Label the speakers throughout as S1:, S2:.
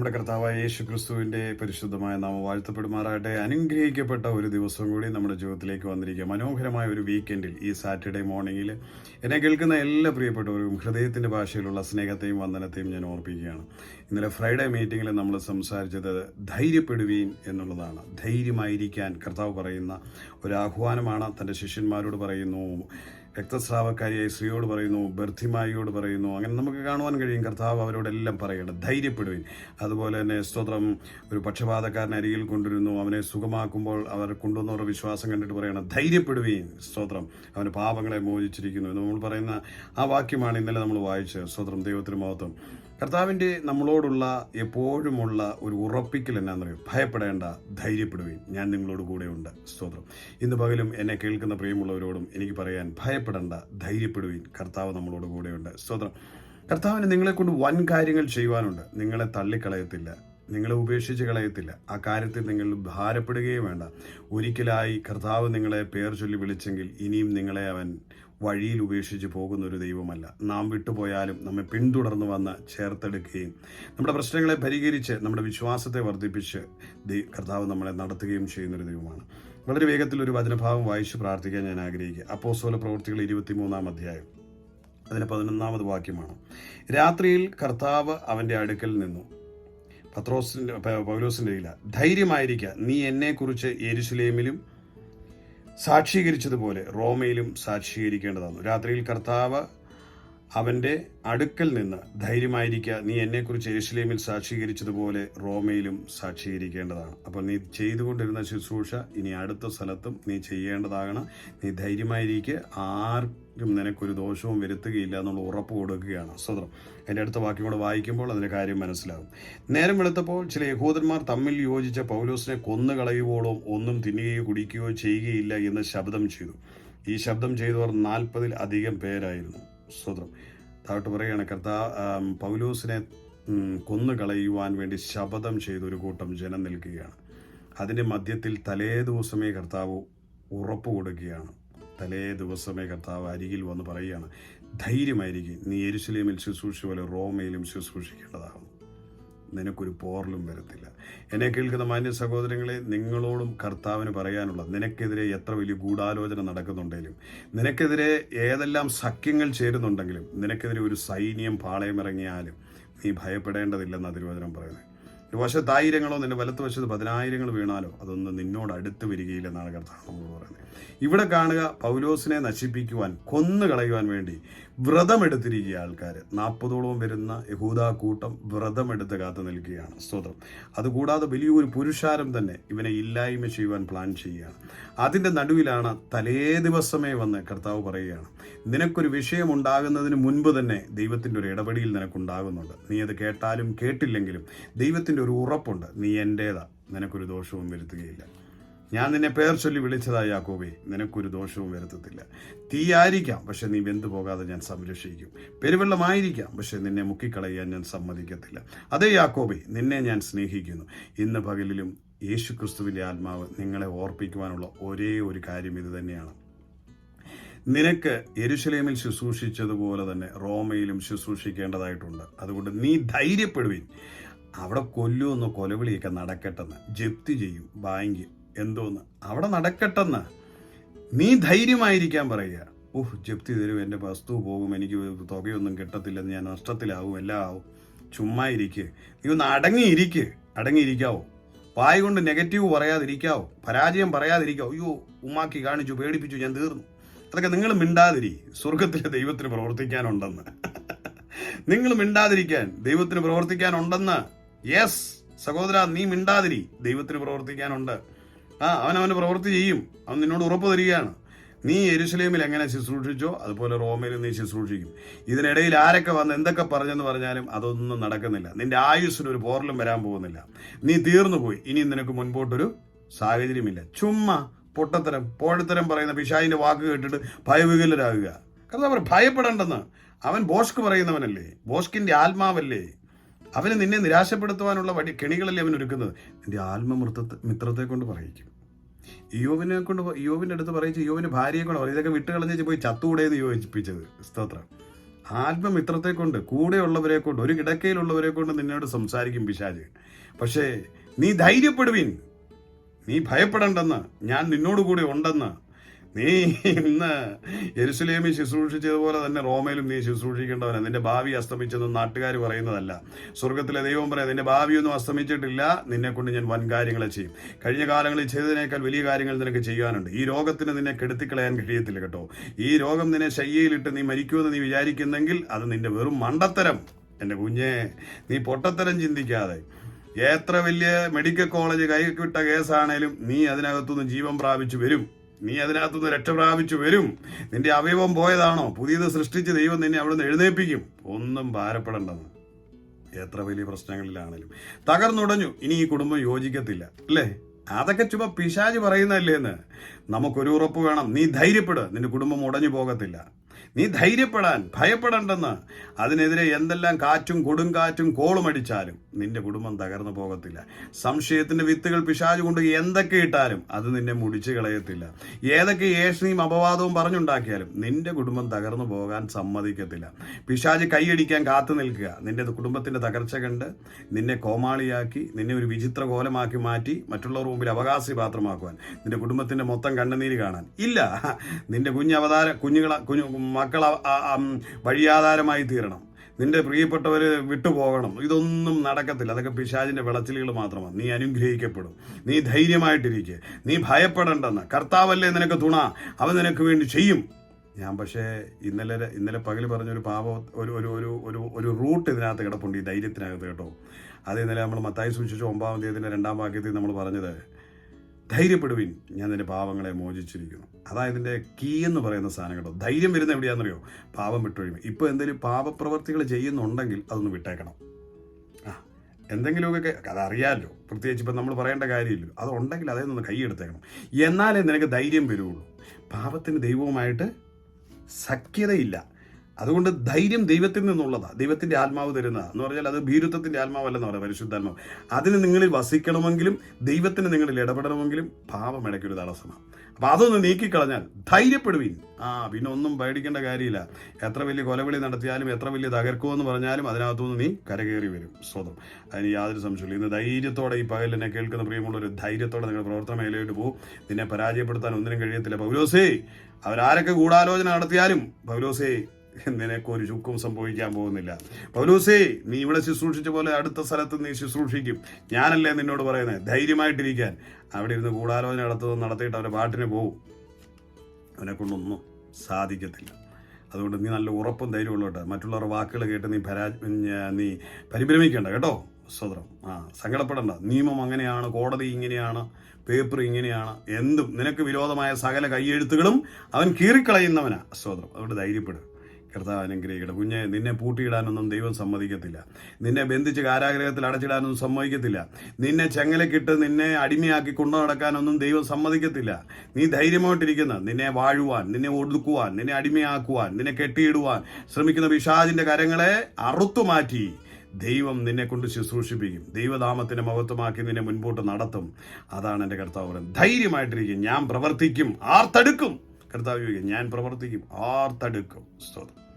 S1: നമ്മുടെ കർത്താവായ യേശു ക്രിസ്തുവിന്റെ പരിശുദ്ധമായ നാമം വാഴ്ത്തപ്പെടുമാറാകട്ടെ. അനുഗ്രഹിക്കപ്പെട്ട ഒരു ദിവസം കൂടി നമ്മുടെ ജീവിതത്തിലേക്ക് വന്നിരിക്കുക. മനോഹരമായ ഒരു വീക്കെൻഡിൽ ഈ സാറ്റർഡേ മോർണിംഗിൽ എന്നെ കേൾക്കുന്ന എല്ലാ പ്രിയപ്പെട്ടവരും ഹൃദയത്തിന്റെ ഭാഷയിലുള്ള സ്നേഹത്തെയും വന്ദനത്തെയും ഞാൻ ഓർപ്പിക്കുകയാണ്. ഇന്നലെ ഫ്രൈഡേ മീറ്റിംഗിൽ നമ്മൾ സംസാരിച്ചത് ധൈര്യപ്പെടുവീൻ എന്നുള്ളതാണ്. ധൈര്യമായിരിക്കാൻ കർത്താവ് പറയുന്ന ഒരു ആഹ്വാനമാണ്. തന്റെ ശിഷ്യന്മാരോട് പറയുന്നു രക്തസ്രാവക്കാരിയായ സ്ത്രീയോട് പറയുന്നു ബർത്തിമായിയോട് പറയുന്നു അങ്ങനെ നമുക്ക് കാണുവാൻ കഴിയും. കർത്താവ് അവരോടെല്ലാം പറയണം ധൈര്യപ്പെടുവിൻ. അതുപോലെ തന്നെ സ്തോത്രം ഒരു പക്ഷപാതക്കാരൻ അരികിൽ കൊണ്ടിരുന്നു അവനെ സുഖമാക്കുമ്പോൾ അവർ കൊണ്ടുവന്നവരുടെ വിശ്വാസം കണ്ടിട്ട് പറയണം ധൈര്യപ്പെടുവീൻ. സ്തോത്രം അവന് പാപങ്ങളെ മോചിച്ചിരിക്കുന്നു. എന്ന് നമ്മൾ പറയുന്ന ആ വാക്യമാണ് ഇന്നലെ നമ്മൾ വായിച്ചത്. സ്തോത്രം ദൈവത്തിന് മഹത്വം. കർത്താവിന്റെ നമ്മളോടുള്ള എപ്പോഴുമുള്ള ഒരു ഉറപ്പിക്കൽ എന്നാണെന്നറിയും ഭയപ്പെടേണ്ട ധൈര്യപ്പെടുകയും ഞാൻ നിങ്ങളോട് കൂടെയുണ്ട്. സ്തോത്രം. ഇന്ന് പകലും എന്നെ കേൾക്കുന്ന പ്രിയമുള്ളവരോടും എനിക്ക് പറയാൻ ഭയപ്പെടേണ്ട ധൈര്യപ്പെടുകയും കർത്താവ് നമ്മളോട് കൂടെയുണ്ട്. സ്തോത്രം. കർത്താവിന് നിങ്ങളെക്കൊണ്ട് വൻ കാര്യങ്ങൾ ചെയ്യുവാനുണ്ട്. നിങ്ങളെ തള്ളിക്കളയത്തില്ല. നിങ്ങളെ ഉപേക്ഷിച്ച് കളയത്തില്ല. ആ കാര്യത്തിൽ നിങ്ങൾ ഭാരപ്പെടുകയും വേണ്ട. ഒരിക്കലായി കർത്താവ് നിങ്ങളെ പേർ ചൊല്ലി വിളിച്ചെങ്കിൽ ഇനിയും നിങ്ങളെ അവൻ വഴിയിൽ ഉപേക്ഷിച്ച് പോകുന്ന ഒരു ദൈവമല്ല. നാം വിട്ടുപോയാലും നമ്മെ പിന്തുടർന്ന് വന്ന് ചേർത്തെടുക്കുകയും നമ്മുടെ പ്രശ്നങ്ങളെ പരിഹരിച്ച് നമ്മുടെ വിശ്വാസത്തെ വർദ്ധിപ്പിച്ച് കർത്താവ് നമ്മളെ നടത്തുകയും ചെയ്യുന്നൊരു ദൈവമാണ്. വളരെ വേഗത്തിൽ ഒരു വചനഭാവം വായിച്ച് പ്രാർത്ഥിക്കാൻ ഞാൻ ആഗ്രഹിക്കുക. അപ്പോസ്തല പ്രവൃത്തികൾ ഇരുപത്തിമൂന്നാം അധ്യായം അതിന് പതിനൊന്നാമത് വാക്യമാണ്. രാത്രിയിൽ കർത്താവ് അവന്റെ അടുക്കൽ നിന്നു. പത്രോസിന്റെ പൗലോസിന്റെ ഇല്ല ധൈര്യമായിരിക്കുക നീ എന്നെക്കുറിച്ച് യെരുശലേമിലും സാക്ഷീകരിച്ചതുപോലെ റോമയിലും സാക്ഷീകരിക്കേണ്ടതാണ് രാത്രിയിൽ കർത്താവ് അവന്റെ അടുക്കൽ നിന്ന് ധൈര്യമായിരിക്കുക നീ എന്നെക്കുറിച്ച് എരുശലേമിൽ സാക്ഷീകരിച്ചതുപോലെ റോമയിലും സാക്ഷീകരിക്കേണ്ടതാണ്. അപ്പോൾ നീ ചെയ്തുകൊണ്ടിരുന്ന ശുശ്രൂഷ ഇനി അടുത്ത സ്ഥലത്തും നീ ചെയ്യേണ്ടതാകണം. നീ ധൈര്യമായിരിക്കുക ആർക്കും നിനക്കൊരു ദോഷവും വരുത്തുകയില്ല എന്നുള്ള ഉറപ്പ് കൊടുക്കുകയാണ് സ്വതന്ത്രം. എന്റെ അടുത്ത വാക്യം കൂടെ വായിക്കുമ്പോൾ അതിന്റെ കാര്യം മനസ്സിലാകും. നേരം വെളുത്തപ്പോൾ ചില യഹൂദന്മാർ തമ്മിൽ യോജിച്ച പൗലോസിനെ കൊന്നുകളയുവോളം ഒന്നും തിന്നുകയോ കുടിക്കുകയോ ചെയ്യുകയില്ല എന്ന് ശബ്ദം ചെയ്തു. ഈ ശബ്ദം ചെയ്തവർ നാൽപ്പതിൽ അധികം പേരായിരുന്നു. സ്വതന്ത്രം. താഴോട്ട് പറയുകയാണ് കർത്താ പൗലൂസിനെ പൗലോസിനെ കളയുവാൻ വേണ്ടി ശപഥം ചെയ്തൊരു കൂട്ടം ജനം നിൽക്കുകയാണ്. അതിന്റെ മധ്യത്തിൽ തലേ ദിവസമേ കർത്താവ് ഉറപ്പ് കൊടുക്കുകയാണ്. തലേ ദിവസമേ കർത്താവ് അരികിൽ വന്ന് പറയുകയാണ് ധൈര്യമായിരിക്കും. നീ എരുസലേമിൽ ശുശ്രൂഷ പോലെ റോമയിലും ശുശ്രൂഷിക്കേണ്ടതാകുന്നു നിനക്കൊരു പോറലും വരത്തില്ല. എന്നെ കേൾക്കുന്ന മാന്യ സഹോദരങ്ങളെ നിങ്ങളോടും കർത്താവിന് പറയാനുള്ള നിനക്കെതിരെ എത്ര വലിയ ഗൂഢാലോചന നടക്കുന്നുണ്ടെങ്കിലും നിനക്കെതിരെ ഏതെല്ലാം സഖ്യങ്ങൾ ചേരുന്നുണ്ടെങ്കിലും നിനക്കെതിരെ ഒരു സൈന്യം പാളയമിറങ്ങിയാലും നീ ഭയപ്പെടേണ്ടതില്ലെന്ന് തിരുവചനം പറയുന്നത് ഒരു വശത്ത് ആയിരങ്ങളോ നിന്റെ വലത്ത് വശത്ത് പതിനായിരങ്ങൾ വീണാലോ അതൊന്നും നിന്നോട് അടുത്ത് വരികയില്ല എന്നാണ് കർത്താവ് നമ്മൾ പറയുന്നത്. ഇവിടെ കാണുക പൗലോസിനെ നശിപ്പിക്കുവാൻ കൊന്നു കളയുവാൻ വേണ്ടി വ്രതമെടുത്തിരിക്കുക ആൾക്കാർ നാൽപ്പതോളം വരുന്ന യഹൂദ കൂട്ടം വ്രതമെടുത്ത് കാത്തു നിൽക്കുകയാണ്. സ്തോത്രം. അതുകൂടാതെ വലിയൊരു പുരുഷാരം തന്നെ ഇവനെ ഇല്ലായ്മ ചെയ്യുവാൻ പ്ലാൻ ചെയ്യുകയാണ്. അതിന്റെ നടുവിലാണ് തലേ ദിവസമേ വന്ന് കർത്താവ് പറയുകയാണ്. നിനക്കൊരു വിഷയം ഉണ്ടാകുന്നതിന് മുൻപ് തന്നെ ദൈവത്തിന്റെ ഒരു ഇടപെടിയിൽ നിനക്കുണ്ടാകുന്നുണ്ട്. നീ അത് കേട്ടാലും കേട്ടില്ലെങ്കിലും ദൈവത്തിന്റെ ഒരു ഉറപ്പുണ്ട്. നീ എന്റേതാ നിനക്കൊരു ദോഷവും വരുത്തുകയില്ല. ഞാൻ നിന്നെ പേർ ചൊല്ലി വിളിച്ചതാ യാക്കോബേ. നിനക്കൊരു ദോഷവും വരുത്തത്തില്ല. തീയായിരിക്കാം പക്ഷെ നീ വെന്തു പോകാതെ ഞാൻ സംരക്ഷിക്കും. പെരുവെള്ളമായിരിക്കാം പക്ഷെ നിന്നെ മുക്കിക്കളയാൻ ഞാൻ സമ്മതിക്കത്തില്ല. അതേ യാക്കോബേ നിന്നെ ഞാൻ സ്നേഹിക്കുന്നു. ഇന്ന് പകലിലും യേശു ക്രിസ്തുവിന്റെ ആത്മാവ് നിങ്ങളെ ഓർപ്പിക്കുവാനുള്ള ഒരേ ഒരു കാര്യം ഇത് തന്നെയാണ്. നിനക്ക് എരുശലേമിൽ ശുശ്രൂഷിച്ചതുപോലെ തന്നെ റോമയിലും ശുശ്രൂഷിക്കേണ്ടതായിട്ടുണ്ട്. അതുകൊണ്ട് നീ ധൈര്യപ്പെടുവിൻ. അവിടെ കൊല്ലുമെന്ന് കൊലവിളിയൊക്കെ നടക്കട്ടെന്ന് ജപ്തി ചെയ്യും ബാങ്ക് എന്തോന്ന്? അവിടെ നടക്കട്ടെന്ന്. നീ ധൈര്യമായിരിക്കാൻ പറയുക. ഓഹ് ജപ്തി തരും എന്റെ വസ്തു പോകും എനിക്ക് തുകയൊന്നും കിട്ടത്തില്ലെന്ന് ഞാൻ നഷ്ടത്തിലാവും എല്ലാം ആവും. ചുമ്മാ ഇരിക്കേ. നീ ഒന്ന് അടങ്ങിയിരിക്കുക അടങ്ങിയിരിക്കാവോ? വായ കൊണ്ട് നെഗറ്റീവ് പറയാതിരിക്കാവോ? പരാജയം പറയാതിരിക്കാവോ? അയ്യോ ഉമ്മാക്കി കാണിച്ചു പേടിപ്പിച്ചു ഞാൻ തീർന്നു. അതൊക്കെ നിങ്ങൾ മിണ്ടാതിരി സ്വർഗത്തിലെ ദൈവത്തിന് പ്രവർത്തിക്കാനുണ്ടെന്ന്. നിങ്ങൾ മിണ്ടാതിരിക്കാൻ ദൈവത്തിന് പ്രവർത്തിക്കാനുണ്ടെന്ന്. യെസ് സഹോദര നീ മിണ്ടാതിരി. ദൈവത്തിന് പ്രവർത്തിക്കാനുണ്ട്. ആ അവൻ അവന് പ്രവൃത്തി ചെയ്യും. അവൻ നിന്നോട് ഉറപ്പ് തരികയാണ്. നീ എരുസലേമിൽ എങ്ങനെ ശുശ്രൂഷിച്ചോ അതുപോലെ റോമയിൽ നീ ശുശ്രൂഷിക്കും. ഇതിനിടയിൽ ആരൊക്കെ വന്ന് എന്തൊക്കെ പറഞ്ഞെന്ന് പറഞ്ഞാലും അതൊന്നും നടക്കുന്നില്ല. നിന്റെ ആയുസ്സിന് ഒരു പോറലും വരാൻ പോകുന്നില്ല. നീ തീർന്നു പോയി. ഇനി നിനക്ക് മുൻപോട്ടൊരു സാഹചര്യമില്ല. ചുമ്മാ പൊട്ടത്തരം പോഴത്തരം പറയുന്ന പിശായിന്റെ വാക്ക് കേട്ടിട്ട് ഭയവികലരാകുക. കാരണം അവർ ഭയപ്പെടേണ്ടെന്ന്. അവൻ ബോസ്ക് പറയുന്നവനല്ലേ ബോഷ്കിന്റെ ആത്മാവല്ലേ. അവന് നിന്നെ നിരാശപ്പെടുത്തുവാനുള്ള വടി കെണികളല്ലേ അവൻ ഒരുക്കുന്നത്. നിന്റെ ആത്മമൃത്തത്തെ മിത്രത്തെ കൊണ്ട് പറയിക്കും. യോവിനെ കൊണ്ട് യോവിന്റെ അടുത്ത് പറയിച്ച് യോവിന് ഭാര്യയെ കൊണ്ട് പറയും. ഇതൊക്കെ വിട്ട് കളഞ്ഞേച്ച് പോയി ചത്തുകൂടെ എന്ന് യോജിപ്പിച്ചത്. സ്തോത്രം. ആത്മമിത്രത്തെ കൊണ്ട് കൂടെയുള്ളവരെ കൊണ്ട് ഒരു കിടക്കയിലുള്ളവരെ കൊണ്ട് നിന്നോട് സംസാരിക്കും പിശാജ് പക്ഷേ നീ ധൈര്യപ്പെടുവിൻ. നീ ഭയപ്പെടണ്ടെന്ന് ഞാൻ നിന്നോട് കൂടെ ഉണ്ടെന്ന് നീ ഇന്ന് യെരുസലേമിൽ ശുശ്രൂഷിച്ചതുപോലെ തന്നെ റോമയിലും നീ ശുശ്രൂഷിക്കേണ്ടവനാണ്. നിന്റെ ഭാവി അസ്തമിച്ചെന്ന് നാട്ടുകാർ പറയുന്നതല്ല. സ്വർഗത്തിലെ ദൈവം പറയാം നിന്റെ ഭാവിയൊന്നും അസ്തമിച്ചിട്ടില്ല. നിന്നെ കൊണ്ട് ഞാൻ വൻ കാര്യങ്ങളെ ചെയ്യും. കഴിഞ്ഞ കാലങ്ങളിൽ ചെയ്തതിനേക്കാൾ വലിയ കാര്യങ്ങൾ നിനക്ക് ചെയ്യാനുണ്ട് ഈ രോഗത്തിന് നിന്നെ കെടുത്തിക്കളയാൻ കഴിയത്തില്ല കേട്ടോ. ഈ രോഗം നിന്നെ ശയ്യയിലിട്ട് നീ മരിക്കുമെന്ന് നീ വിചാരിക്കുന്നെങ്കിൽ അത് നിന്റെ വെറും മണ്ടത്തരം. എന്റെ കുഞ്ഞെ നീ പൊട്ടത്തരം ചിന്തിക്കാതെ. എത്ര വലിയ മെഡിക്കൽ കോളേജ് കൈവിട്ട കേസാണേലും നീ അതിനകത്തുനിന്ന് ജീവൻ പ്രാപിച്ചു വരും. നീ അതിനകത്തുനിന്ന് രക്ഷപ്രാപിച്ചു വരും. നിന്റെ അവയവം പോയതാണോ? പുതിയത് സൃഷ്ടിച്ച് ദൈവം നിന്നെ അവിടുന്ന് എഴുന്നേൽപ്പിക്കും. ഒന്നും ഭാരപ്പെടേണ്ടെന്ന്. എത്ര വലിയ പ്രശ്നങ്ങളിലാണേലും തകർന്നുടഞ്ഞു. ഇനി ഈ കുടുംബം യോജിക്കത്തില്ല. അല്ലേ? അതൊക്കെ ചുമ പിശാജ് പറയുന്നല്ലേ എന്ന്. നമുക്കൊരു ഉറപ്പ് വേണം. നീ ധൈര്യപ്പെട്. നിന്റെ കുടുംബം ഉടഞ്ഞു പോകത്തില്ല. നീ ധൈര്യപ്പെടാൻ ഭയപ്പെടണ്ടെന്ന്. അതിനെതിരെ എന്തെല്ലാം കാറ്റും കൊടുങ്കാറ്റും കോളും അടിച്ചാലും നിന്റെ കുടുംബം തകർന്നു പോകത്തില്ല. സംശയത്തിന്റെ വിത്തുകൾ പിശാജ് കൊണ്ട് എന്തൊക്കെ ഇട്ടാലും അത് നിന്നെ മുടിച്ചു കളയത്തില്ല. ഏതൊക്കെ ഏഷണിയും അപവാദവും പറഞ്ഞുണ്ടാക്കിയാലും നിന്റെ കുടുംബം തകർന്നു പോകാൻ സമ്മതിക്കത്തില്ല. പിശാജ് കൈയടിക്കാൻ കാത്തു നിൽക്കുക. നിന്റെ കുടുംബത്തിന്റെ തകർച്ച കണ്ട് നിന്നെ കോമാളിയാക്കി നിന്നെ ഒരു വിചിത്ര കോലമാക്കി മാറ്റി മറ്റുള്ളവർ മുമ്പിൽ അവകാശി പാത്രമാക്കുവാൻ നിന്റെ കുടുംബത്തിന്റെ മൊത്തം കണ്ണുനീര് കാണാൻ. ഇല്ല നിന്റെ കുഞ്ഞ് അവതാര കുഞ്ഞുങ്ങളെ കുഞ്ഞു മക്കൾ വഴിയാധാരമായി തീരണം. നിന്റെ പ്രിയപ്പെട്ടവർ വിട്ടുപോകണം. ഇതൊന്നും നടക്കത്തില്ല. അതൊക്കെ പിശാചിന്റെ വിളച്ചിലുകൾ മാത്രമാണ്. നീ അനുഗ്രഹിക്കപ്പെടും. നീ ധൈര്യമായിട്ടിരിക്കുക നീ ഭയപ്പെടേണ്ടെന്ന്. കർത്താവല്ലേ നിനക്ക് തുണ? അവൻ നിനക്ക് വേണ്ടി ചെയ്യും. ഞാൻ പക്ഷേ ഇന്നലെ ഇന്നലെ പകൽ പറഞ്ഞൊരു പാപ ഒരു ഒരു ഒരു ഒരു ഒരു റൂട്ട് ഇതിനകത്ത് കിടപ്പുണ്ട് ഈ ധൈര്യത്തിനകത്ത് കേട്ടോ. അത് ഇന്നലെ നമ്മൾ മത്തായി സൂക്ഷിച്ച ഒമ്പാം തീയതിന്റെ രണ്ടാം വാക്യത്തിൽ നമ്മൾ പറഞ്ഞത്. ധൈര്യപ്പെടുവിൻ. ഞാൻ നിന്റെ പാവങ്ങളെ മോചിച്ചിരിക്കുന്നു. അതായത് ഇതിന്റെ കീ എന്ന് പറയുന്ന സാധനം കേട്ടോ. ധൈര്യം വരുന്ന എവിടെയാണെന്നറിയോ? പാപം വിട്ടൊഴിയുമ്പോൾ ഇപ്പോൾ എന്തെങ്കിലും പാപപ്രവർത്തികൾ ചെയ്യുന്നുണ്ടെങ്കിൽ അതൊന്ന് വിട്ടേക്കണം. ആ എന്തെങ്കിലുമൊക്കെ അതറിയാമല്ലോ പ്രത്യേകിച്ച് ഇപ്പം നമ്മൾ പറയേണ്ട കാര്യമില്ലല്ലോ. അതുണ്ടെങ്കിൽ അതേ നിന്ന് കൈയെടുത്തേക്കണം എന്നാലേ നിനക്ക് ധൈര്യം വരുള്ളൂ. പാപത്തിന് ദൈവവുമായിട്ട് സഖ്യതയില്ല. അതുകൊണ്ട് ധൈര്യം ദൈവത്തിൽ നിന്നുള്ളതാണ് ദൈവത്തിന്റെ ആത്മാവ് തരുന്നതാണ് എന്ന് പറഞ്ഞാൽ അത് ഭീരുത്വത്തിന്റെ ആത്മാവല്ലെന്ന് പറയാം പരിശുദ്ധാത്മാവ്. അതിന് നിങ്ങളിൽ വസിക്കണമെങ്കിലും ദൈവത്തിന് നിങ്ങളിൽ ഇടപെടണമെങ്കിലും പാപം ഇടയ്ക്കൊരു തടസ്സമാണ്. അപ്പൊ അതൊന്ന് നീക്കിക്കളഞ്ഞാൽ ധൈര്യപ്പെടുവിൻ. ആ പിന്നെ ഒന്നും പേടിക്കേണ്ട കാര്യമില്ല. എത്ര വലിയ കൊലവിളി നടത്തിയാലും എത്ര വലിയ തകർക്കുമെന്ന് പറഞ്ഞാലും അതിനകത്തുനിന്ന് നീ കരകയറി വരും. സ്വതം. അതിന് യാതൊരു സംശയമില്ല ഇന്ന് ധൈര്യത്തോടെ ഈ പകൽ എന്നെ കേൾക്കുന്ന പ്രിയമുള്ള ഒരു ധൈര്യത്തോടെ നിങ്ങൾ പ്രവർത്തന മേഖലയിലോട്ട് പോകും. നിന്നെ പരാജയപ്പെടുത്താൻ ഒന്നിനും കഴിയത്തില്ല. പൗലോസേ അവരാരൊക്കെ ഗൂഢാലോചന നടത്തിയാലും പൗലോസേ നിനക്ക് ഒരു ചുക്കും സംഭവിക്കാൻ പോകുന്നില്ല. പൗലൂസേ നീ ഇവിടെ ശുശ്രൂഷിച്ച പോലെ അടുത്ത സ്ഥലത്ത് നീ ശുശ്രൂഷിക്കും. ഞാനല്ലേ നിന്നോട് പറയുന്നത് ധൈര്യമായിട്ടിരിക്കാൻ. അവിടെ ഇരുന്ന് ഗൂഢാലോചന നടത്തുന്നത് നടത്തിയിട്ട് അവരെ പാട്ടിന് പോവും. അവനെ കൊണ്ടൊന്നും സാധിക്കത്തില്ല. അതുകൊണ്ട് നീ നല്ല ഉറപ്പും ധൈര്യമുള്ളോട്ടെ മറ്റുള്ളവരുടെ വാക്കുകൾ കേട്ട് നീ പരാ നീ പരിഭ്രമിക്കേണ്ട കേട്ടോ? സ്വതന്ത്രം. ആ സങ്കടപ്പെടണ്ട. നിയമം അങ്ങനെയാണ് കോടതി ഇങ്ങനെയാണ് പേപ്പർ ഇങ്ങനെയാണ് എന്തും. നിനക്ക് വിരോധമായ സകല കൈയെഴുത്തുകളും അവൻ കീറിക്കളയുന്നവനാ. സ്വതന്ത്രം. അതുകൊണ്ട് ധൈര്യപ്പെടും. കർത്താവ് അനുഗ്രഹിക്കട്ടെ കുഞ്ഞെ നിന്നെ പൂട്ടിയിടാനൊന്നും ദൈവം സമ്മതിക്കത്തില്ല. നിന്നെ ബന്ധിച്ച് കാരാഗ്രഹത്തിൽ അടച്ചിടാനൊന്നും സമ്മതിക്കത്തില്ല. നിന്നെ ചെങ്ങലക്കിട്ട് നിന്നെ അടിമയാക്കി കൊണ്ടു നടക്കാനൊന്നും ദൈവം സമ്മതിക്കത്തില്ല. നീ ധൈര്യമായിട്ടിരിക്കുന്ന നിന്നെ വാഴുവാൻ നിന്നെ ഒടുക്കുവാൻ നിന്നെ അടിമയാക്കുവാൻ നിന്നെ കെട്ടിയിടുവാൻ ശ്രമിക്കുന്ന വിഷാദിന്റെ കരങ്ങളെ അറുത്തുമാറ്റി ദൈവം നിന്നെ കൊണ്ട് ശുശ്രൂഷിപ്പിക്കും. ദൈവധാമത്തിനെ മഹത്വമാക്കി നിന്നെ മുൻപോട്ട് നടത്തും. അതാണ് എന്റെ കർത്താവ് ധൈര്യമായിട്ടിരിക്കും. ഞാൻ പ്രവർത്തിക്കും. ആർത്തടുക്കും. കർത്താവ് ഞാൻ പ്രവർത്തിക്കും ആർത്തടുക്കും സ്തോത്രം.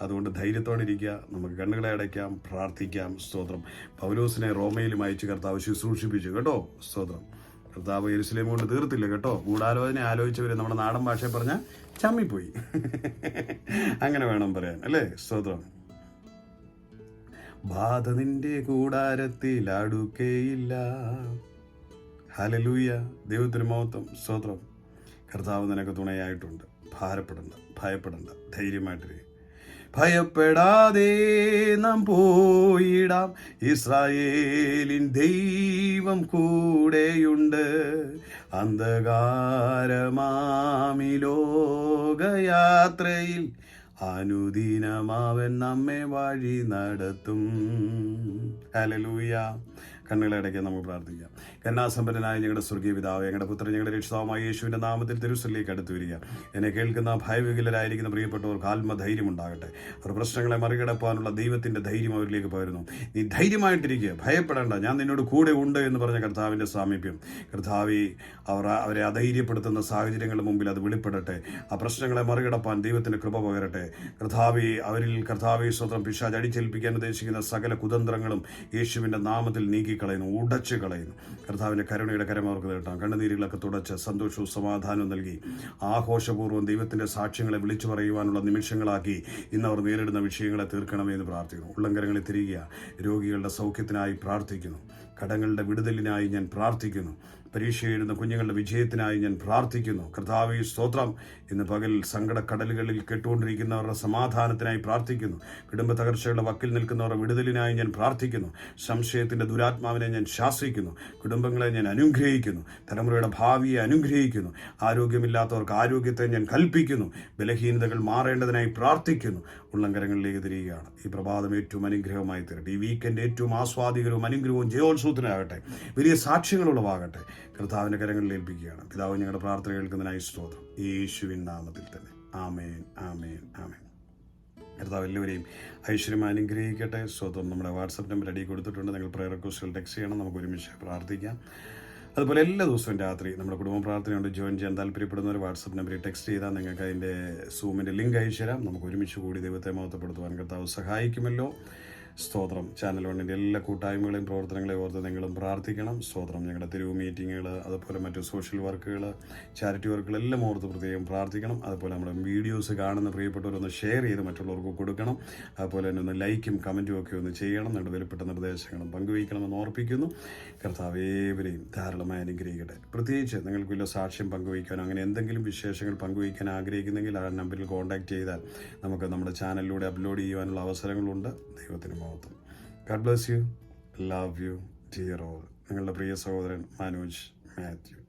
S1: അതുകൊണ്ട് ധൈര്യത്തോടെ ഇരിക്കുക നമുക്ക് കണ്ണുകളെ അടയ്ക്കാം പ്രാർത്ഥിക്കാം സ്തോത്രം. പൗലോസിനെ റോമയിലും അയച്ച് കർത്താവ് ശുശ്രൂഷിപ്പിച്ചു കേട്ടോ? സ്തോത്രം. കർത്താവ് എരുസലേം കൊണ്ട് തീർത്തില്ല കേട്ടോ? ഗൂഢാലോചന ആലോചിച്ചവർ നമ്മുടെ നാടൻ ഭാഷയിൽ പറഞ്ഞാൽ ചമ്മിപ്പോയി. അങ്ങനെ വേണം പറയാൻ അല്ലേ? സ്തോത്രം. ബാധ നിന്റെ കൂടാരത്തിൽ അടുക്കേയില്ല. ഹലലൂയ ദൈവത്തിന് മഹത്വം. സ്തോത്രം. കർത്താവ് നിനക്ക് തുണയായിട്ടുണ്ട്. ഭാരപ്പെടണ്ട ഭയപ്പെടണ്ട ധൈര്യമായിട്ടിരിക്കും ഭയപ്പെടാതെ നാം പോയിടാം. ഇസ്രായേലിൻ ദൈവം കൂടെയുണ്ട്. അന്ധകാരമാമി ലോകയാത്രയിൽ അനുദിനമാവൻ നമ്മെ വഴി നടത്തും. ഹലലൂയ കണ്ണുകളടയ്ക്ക് നമുക്ക് പ്രാർത്ഥിക്കാം. കന്നാസമ്പന്നനായ ഞങ്ങളുടെ സ്വർഗീയ പിതാവ് ഞങ്ങളുടെ പുത്രൻ ഞങ്ങളുടെ രക്ഷിതാവുമായ യേശുവിന്റെ നാമത്തിൽ തിരുസലിലേക്ക് അടുത്തു വരിക എന്നെ കേൾക്കുന്ന ഭയവികലരായിരിക്കുന്ന പ്രിയപ്പെട്ടവർക്ക് ആത്മധൈര്യം ഉണ്ടാകട്ടെ അവർ പ്രശ്നങ്ങളെ മറികടപ്പാനുള്ള ദൈവത്തിന്റെ ധൈര്യം അവരിലേക്ക് പകരുന്നു. നീ ധൈര്യമായിട്ടിരിക്കുക. ഭയപ്പെടേണ്ട. ഞാൻ നിന്നോട് കൂടെ ഉണ്ട് എന്ന് പറഞ്ഞ കർത്താവിന്റെ സാമീപ്യം. കർത്താവി അവർ അവരെ അധൈര്യപ്പെടുത്തുന്ന സാഹചര്യങ്ങളുടെ മുമ്പിൽ അത് വെളിപ്പെടട്ടെ. ആ പ്രശ്നങ്ങളെ മറികടപ്പാൻ ദൈവത്തിന്റെ കൃപ പകരട്ടെ. കർത്താവി അവരിൽ കർത്താവി സ്വന്തം പിശാജ് അടിച്ചേൽപ്പിക്കാൻ ഉദ്ദേശിക്കുന്ന സകല കുതന്ത്രങ്ങളും യേശുവിന്റെ നാമത്തിൽ നീക്കിക്കളയുന്നു. ഉടച്ച് കളയുന്നു കർത്താവിന്റെ കരുണയുടെ കരം അവർക്ക് നേട്ടാം കണ്ണുനീരുകളൊക്കെ തുടച്ച് സന്തോഷവും സമാധാനവും നൽകി ആഘോഷപൂർവം ദൈവത്തിന്റെ സാക്ഷ്യങ്ങളെ വിളിച്ചു പറയുവാനുള്ള നിമിഷങ്ങളാക്കി ഇന്ന് അവർ നേരിടുന്ന വിഷയങ്ങളെ തീർക്കണമേ എന്ന് പ്രാർത്ഥിക്കുന്നു. ഉള്ളങ്കരങ്ങളിൽ തിരികുക രോഗികളുടെ സൗഖ്യത്തിനായി പ്രാർത്ഥിക്കുന്നു കടങ്ങളുടെ വിടുതലിനായി ഞാൻ പ്രാർത്ഥിക്കുന്നു. പരീക്ഷ എഴുതുന്ന കുഞ്ഞുങ്ങളുടെ വിജയത്തിനായി ഞാൻ പ്രാർത്ഥിക്കുന്നു. കർത്താവി സ്തോത്രം. ഇന്ന് പകൽ സങ്കടക്കടലുകളിൽ കെട്ടുകൊണ്ടിരിക്കുന്നവരുടെ സമാധാനത്തിനായി പ്രാർത്ഥിക്കുന്നു. കുടുംബ തകർച്ചയുടെ വക്കിൽ നിൽക്കുന്നവരുടെ വിടുതലിനായി ഞാൻ പ്രാർത്ഥിക്കുന്നു. സംശയത്തിന്റെ ദുരാത്മാവിനെ ഞാൻ ശാസിക്കുന്നു. കുടുംബങ്ങളെ ഞാൻ അനുഗ്രഹിക്കുന്നു. തലമുറയുടെ ഭാവിയെ അനുഗ്രഹിക്കുന്നു. ആരോഗ്യമില്ലാത്തവർക്ക് ആരോഗ്യത്തെ ഞാൻ കൽപ്പിക്കുന്നു. ബലഹീനതകൾ മാറേണ്ടതിനായി പ്രാർത്ഥിക്കുന്നു. ഉള്ളങ്കരങ്ങളിലേക്ക് തിരികെയാണ് ഈ പ്രഭാതം ഏറ്റവും അനുഗ്രഹമായി തീരട്ടെ. ഈ വീക്കെൻഡ് ഏറ്റവും ആസ്വാദികരവും അനുഗ്രഹവും ജയോത്സവത്തിനാകട്ടെ. വലിയ സാക്ഷ്യങ്ങളുള്ളവാകട്ടെ കർത്താവിന്റെ കരങ്ങളിൽ ഏൽപ്പിക്കുകയാണ്. പിതാവ് ഞങ്ങളുടെ പ്രാർത്ഥന കേൾക്കുന്നതിനായി സ്തോത്രം. യേശുവിൻ നാമത്തിൽ തന്നെ. ആമേൻ ആമേൻ ആമേൻ. കർത്താവ് എല്ലാവരെയും ഐശ്വര്യം അനുഗ്രഹിക്കട്ടെ. സ്വതം നമ്മുടെ വാട്സപ്പ് നമ്പർ അടി കൊടുത്തിട്ടുണ്ട്. നിങ്ങൾ പ്രയർ റിക്വസ്റ്റുകൾ ടെക്സ്റ്റ് ചെയ്യണം. നമുക്ക് ഒരുമിച്ച് പ്രാർത്ഥിക്കാം. അതുപോലെ എല്ലാ ദിവസവും രാത്രി നമ്മുടെ കുടുംബ പ്രാർത്ഥനയുണ്ട്. ജോയിൻ ചെയ്യാൻ താല്പര്യപ്പെടുന്നവർ വാട്സപ്പ് നമ്പറിൽ ടെക്സ്റ്റ് ചെയ്താൽ നിങ്ങൾക്ക് അതിന്റെ സൂമിന്റെ ലിങ്ക് അയച്ചു തരാം. നമുക്ക് ഒരുമിച്ച് കൂടി ദൈവത്തെ മഹത്വപ്പെടുത്തുവാൻ കർത്താവ് സഹായിക്കുമല്ലോ. സ്തോത്രം. ചാനൽ വണ്ണിന്റെ എല്ലാ കൂട്ടായ്മകളെയും പ്രവർത്തനങ്ങളെയും ഓർത്ത് നിങ്ങളും പ്രാർത്ഥിക്കണം. സ്തോത്രം. ഞങ്ങളുടെ തെരുവ് മീറ്റിങ്ങുകൾ അതുപോലെ മറ്റു സോഷ്യൽ വർക്കുകൾ ചാരിറ്റി വർക്കുകളെല്ലാം ഓർത്ത് പ്രത്യേകം പ്രാർത്ഥിക്കണം. അതുപോലെ നമ്മുടെ വീഡിയോസ് കാണുന്ന പ്രിയപ്പെട്ടവരൊന്ന് ഷെയർ ചെയ്ത് മറ്റുള്ളവർക്ക് കൊടുക്കണം. അതുപോലെ തന്നെ ഒന്ന് ലൈക്കും കമന്റും ഒക്കെ ഒന്ന് ചെയ്യണം. നിങ്ങളുടെ വിലപ്പെട്ട നിർദ്ദേശങ്ങളും പങ്കുവയ്ക്കണമെന്ന് ഓർപ്പിക്കുന്നു. കർത്താവ് ഏവരെയും ധാരാളമായി അനുഗ്രഹിക്കട്ടെ. പ്രത്യേകിച്ച് നിങ്ങൾക്ക് വല്ല സാക്ഷ്യം പങ്കുവയ്ക്കാനോ അങ്ങനെ എന്തെങ്കിലും വിശേഷങ്ങൾ പങ്കുവയ്ക്കാൻ ആഗ്രഹിക്കുന്നെങ്കിൽ ആ നമ്പറിൽ കോൺടാക്ട് ചെയ്താൽ നമുക്ക് നമ്മുടെ ചാനലിലൂടെ അപ്ലോഡ് ചെയ്യുവാനുള്ള അവസരങ്ങളുണ്ട്. ദൈവത്തിന് മഹത്വം God bless you love you dear all നിങ്ങളുടെ പ്രിയ സഹോദരൻ മനോജ് മാത്യു.